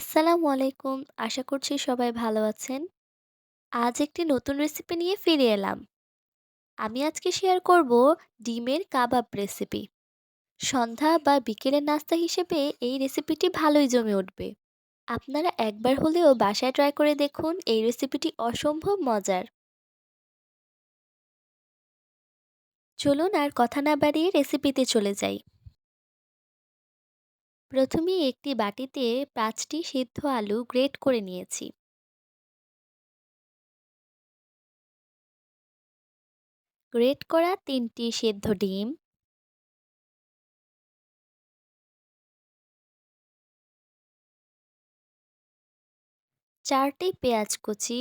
আসসালামু আলাইকুম। আশা করছি সবাই ভালো আছেন। আজ একটি নতুন রেসিপি নিয়ে ফিরে এলাম। আমি আজকে শেয়ার করব ডিমের কাবাব রেসিপি। সন্ধ্যা বা বিকেলের নাস্তা হিসেবে এই রেসিপিটি ভালোই জমে উঠবে। আপনারা একবার হলেও বাসায় ট্রাই করে দেখুন, এই রেসিপিটি অসম্ভব মজার। চলুন আর কথা না বাড়িয়ে রেসিপিতে চলে যাই। প্রথমে একটি বাটিতে পাঁচটি সিদ্ধ আলু গ্রেট করে নিয়েছি। গ্রেট করা তিনটি সেদ্ধ ডিম। চারটি পেঁয়াজ কুচি।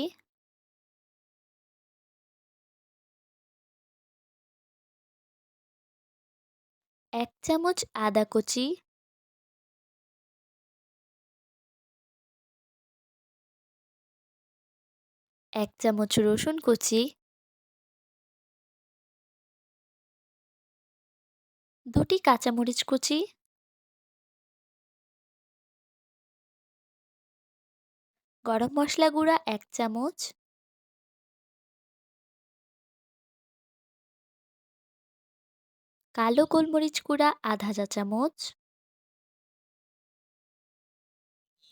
এক চামচ আদা কুচি। এক চামচ রসুন কুচি, দুটি কাঁচামরিচ কুচি, গরম মশলা গুঁড়া এক চামচ, কালো গোলমরিচ গুঁড়া আধা চা চামচ,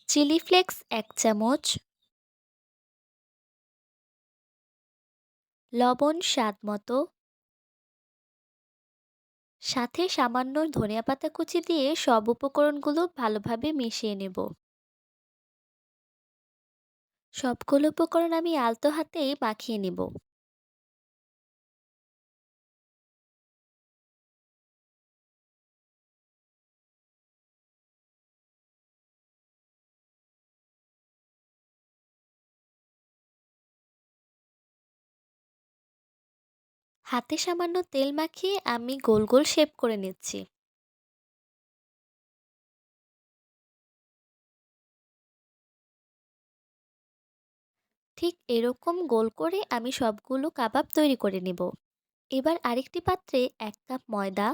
চিলি ফ্লেক্স এক চামচ লবণ, স্বাদ মতো। সাথে সামান্য ধনিয়া পাতা কুচি দিয়ে সব উপকরণগুলো ভালোভাবে মিশিয়ে নেব। সবগুলো উপকরণ আমি আলতো হাতেই মাখিয়ে নেব। হাতে সামান্য তেল মাখিয়ে আমি গোল গোল শেপ করে নিচ্ছি। ঠিক এরকম গোল করে আমি সবগুলো কাবাব তৈরি করে নেব। এবার আরেকটি পাত্রে এক কাপ ময়দা।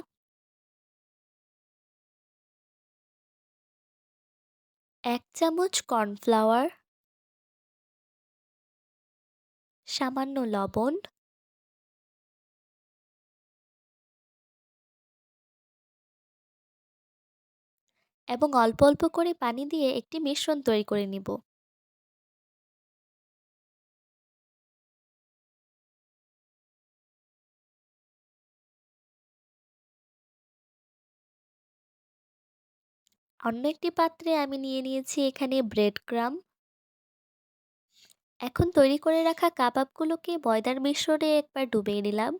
এক চামচ কর্নফ্লাওয়ার। সামান্য লবণ। এবং অল্প অল্প করে পানি দিয়ে একটি মিশ্রণ তৈরি করে নিব। অন্য একটি পাত্রে আমি নিয়ে নিয়েছি এখানে ব্রেড ক্রাম এখন তৈরি করে রাখা কাবাবগুলোকে ময়দার মিশ্রণে একবার ডুবিয়ে নিলাম।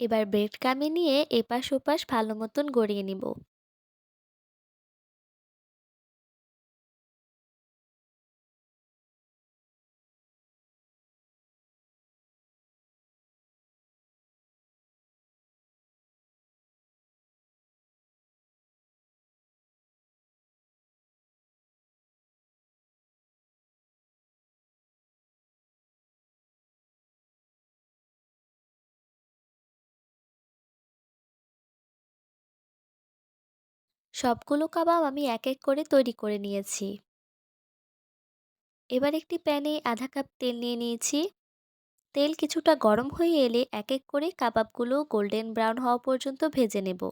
এবার ব্রেড কামে নিয়ে এপাশ ওপাশ ভালো মতন গড়িয়ে নিব। সবগুলো কাবাব আমি এক এক করে তৈরি করে নিয়েছি। এবার একটি প্যানে আধা কাপ তেল নিয়ে নিয়েছি। তেল কিছুটা গরম হয়ে এলে এক এক করে কাবাবগুলো গোল্ডেন ব্রাউন হওয়া পর্যন্ত ভেজে নেব।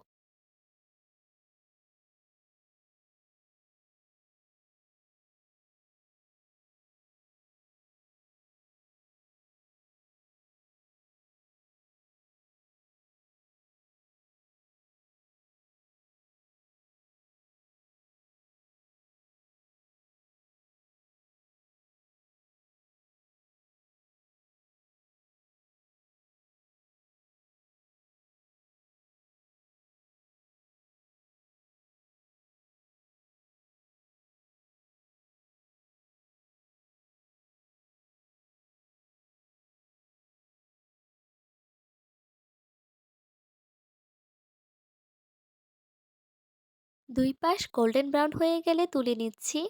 দুই পাশ গোল্ডেন ব্রাউন হয়ে গেলে তুলে নিচ্ছি।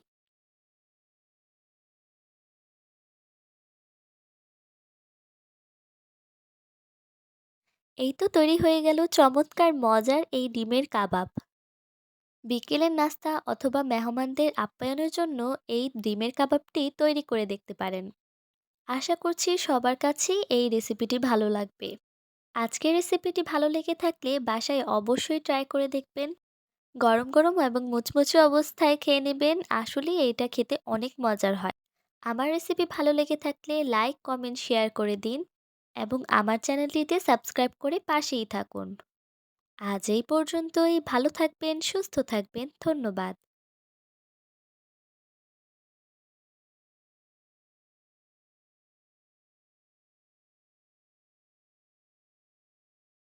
এই তো তৈরি হয়ে গেল চমৎকার মজার এই ডিমের কাবাব। বিকেলের নাস্তা অথবা মেহমানদের আপ্যায়নের জন্য এই ডিমের কাবাবটি তৈরি করে দেখতে পারেন। আশা করছি সবার কাছেই এই রেসিপিটি ভালো লাগবে। আজকের রেসিপিটি ভালো লেগে থাকলে বাসায় অবশ্যই ট্রাই করে দেখবেন। গরম গরম এবং মুচমুচু অবস্থায় খেয়ে নেবেন। আসলেই এইটা খেতে অনেক মজার হয়। আমার রেসিপি ভালো লেগে থাকলে লাইক কমেন্ট শেয়ার করে দিন এবং আমার চ্যানেলটিতে সাবস্ক্রাইব করে পাশেই থাকুন। আজ এই পর্যন্তই। ভালো থাকবেন, সুস্থ থাকবেন। ধন্যবাদ।